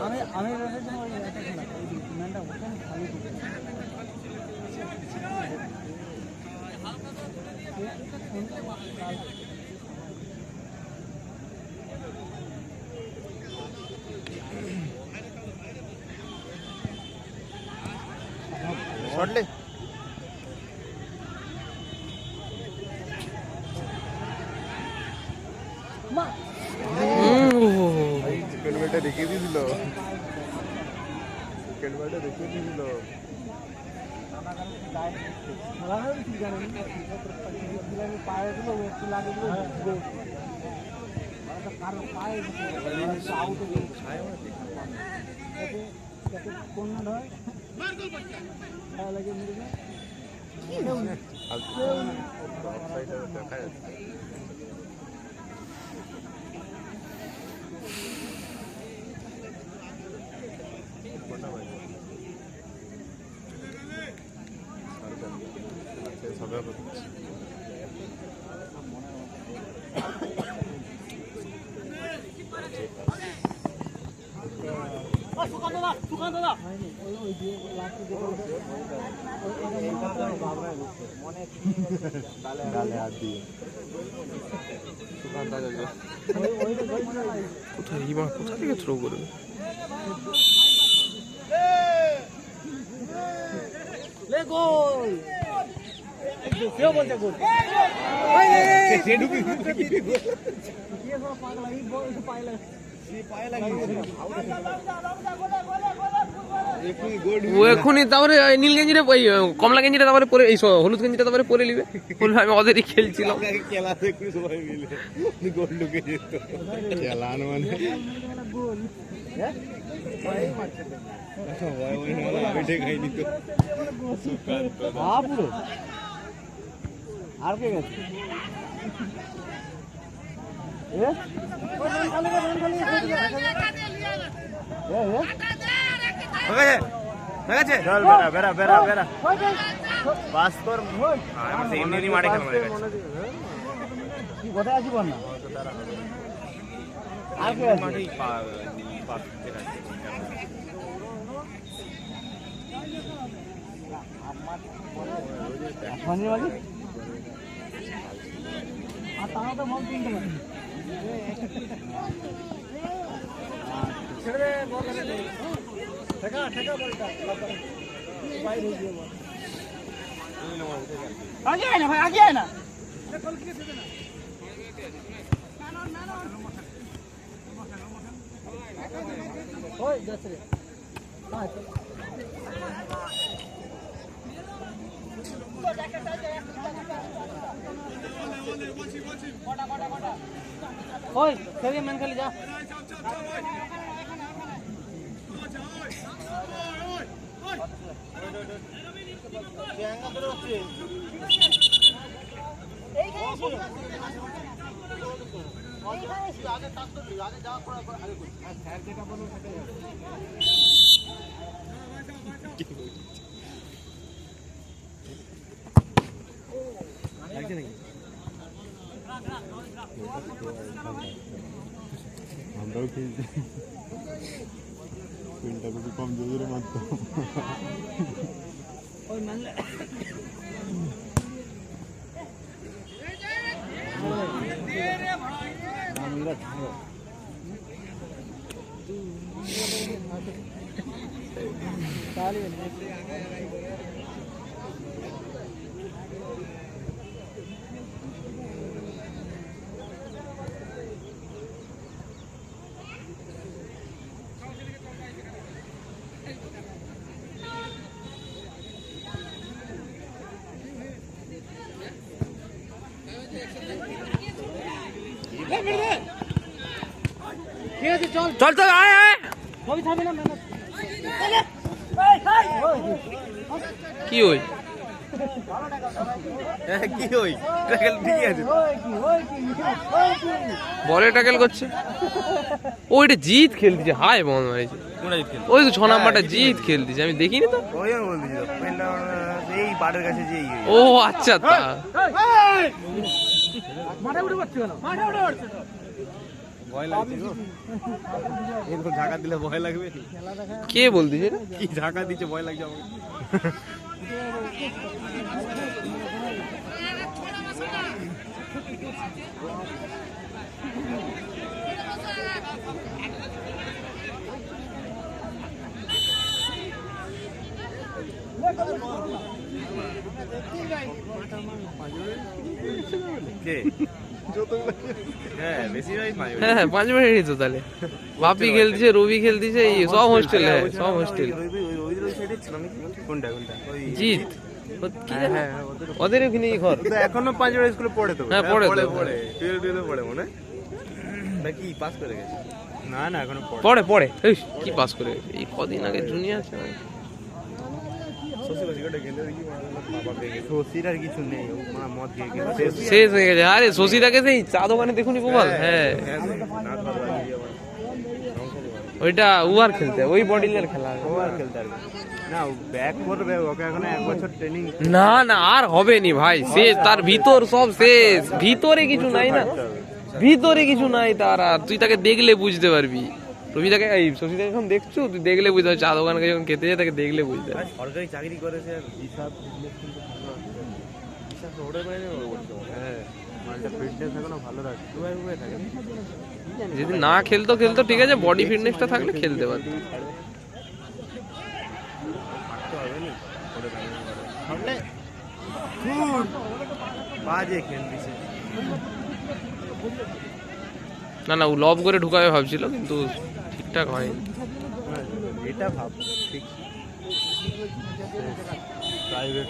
আমি আমি ওই একটা খেলা। খালি করছে। শর্ট লেগ মা চিকেন ব্যাটটা রেখে দিয়েছিল চিকেন ব্যাটটা রেখে দিয়েছিল খেলা হবে কি জানেন আমি পায়ে দিল ও একটু লাগে দিল গোল কারও পায়ে আউট হয়ে যাতে যাতে কন্যা হয় খেলা লাগে মেরে দেয়। কেউ দেখা যাচ্ছে কোনটা বাজে? শেষ হবে আবার। হয়নি ওই ওই দিয়ে লাস্টে যে বলছে গালে হাত দিয়ে সুকান্ত যাচ্ছে ওই ওইটা ওই মনে হয় কোথায় এই মা কোথা থেকে থ্রো করবে লে ও এখনই তারপরে নীল গেঞ্জিটা ওই কমলা গেঞ্জিটা তারপরে পরে এই হলুদ গেঞ্জিটা তারপরে পরে নিবে। আমি ওদেরই খেলছিলাম। খেলাতে একটু সবাই মিলে। গোল ঢুকে যেত খেলান মানে। আর কে গেছে ঠিক আছে আমার বল না আর কে আছে পাস ঠিক মালিক আর তারা তো বল কিনতে পারে ছেড়ে দে বল ছেড়ে দে ঠেকা ঠেকা বলটা বাইরে দিয়ে বল আগে আয় না ভাই আগে আয় না ওই যাচ্ছে রে হ্যাঁ চল। ওই খেলে মান খালি যা আমরাও খেলছি স্কুলটা খুবই কম জোরে মারতাম ওই ঠিক আছে চল। চল চল আয় আয়। ছবি থাকবে না কি ওই কি ওই ট্যাকেল ঠিকই আছে। ওই কি ওই ওই কি বলে ট্যাকেল করছে ওইটা জিত খেলতেছে? হাই বল মারিছে ওই তো ছ নাম্বারটা জিত খেলতেছে। আমি দেখিনি তো। এই কাছে যে ও আচ্ছা তা। মাঠে উঠে কেন মাঠে উঠে পারছ ভয় লাগছে গো। এরকম দিলে ভয় লাগবে। কে বলতিস এটা? কি ঝাঁকা দিচ্ছে ভয় লাগছে আমাকে। কে? হ্যাঁ পাঁচ হ্যাঁ হ্যাঁ মিনিটই তো তাহলে। বাপি খেলতেছে রবি খেলতেছে এই সব হোস্টেল হ্যাঁ সব হোস্টেল জিত? ওদের ওখানেই ঘর এখনও পাঁচ বড় স্কুলে পড়ে তো। হ্যাঁ, পড়ে তো। পড়ে টুয়েলভ টুয়েলভ পড়ে মনে নাকি পাস করে গেছে? না না এখনও পড়ে। পড়ে পড়ে। কি পাস করে এই কদিন আগে জুনিয়র আছে শশীর কিছু নেই ও মানে মদ খেয়ে গেছে শেষ হয়ে গেছে আরে শশীদাকে সেই চা দোকানে দেখুনি প্রবাল হ্যাঁ বাড়ি ওইটা উবার খেলতে ওই বডিলের খেলা ও খেলতে পারবে না ব্যাক করবে ওকে এখন এক বছর ট্রেনিং না না আর হবে নি ভাই শেষ তার ভিতর সব শেষ ভিতরে কিছু নাই না ভিতরে কিছু নাই তার আর তুই তাকে দেখলে বুঝতে পারবি রবিদাকে এই শশীদাকে এখন দেখছ তুই দেখলে বুঝতে পারবি চা দোকানে যখন খেতে যায় তাকে দেখলে বুঝতে পারবি সরকারি চাকরি করেছে হিসাব। হ্যাঁ। যদি না খেলতো খেলতো ঠিক আছে বডি ফিটনেসটা থাকলে খেলতে পারতো। বাজে না না ও লব করে ঢুকাবে ভাবছিল কিন্তু ঠিকঠাক হয়। এটা ভাব ঠিক। প্রাইভেট